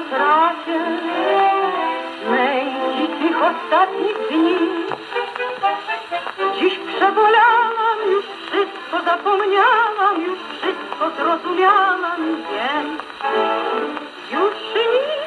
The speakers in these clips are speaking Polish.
trasie męki tych ostatnich dni. Dziś przebolałam, już wszystko zapomniałam, już wszystko zrozumiałam, wiem. Już nigdy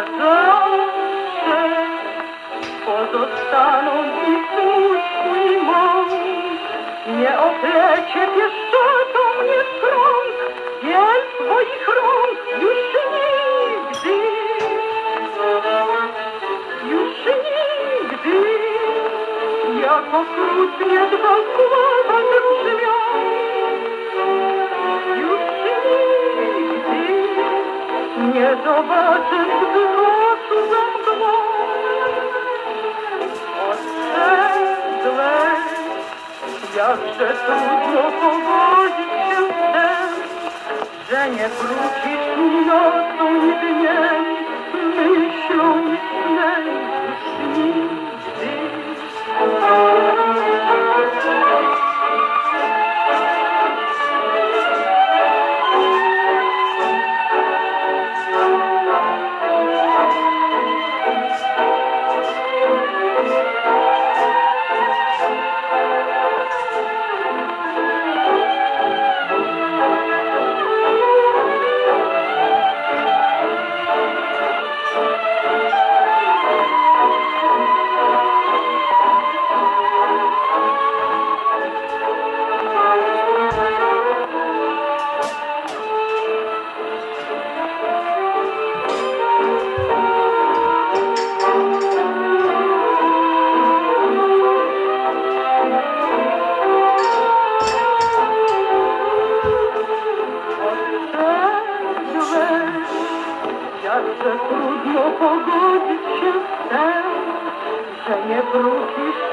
Zawsze pozostaną mi smutku i mąk. Nie oplecie pieszczotą mnie krąg, wiel twoich rąk już nigdy. Już nigdy, jak okrutnie dwa słowa brzmią. Jakże trudno pogodzić się z tym, że nie wrócisz Як же трудно погодить все, вже не в руки.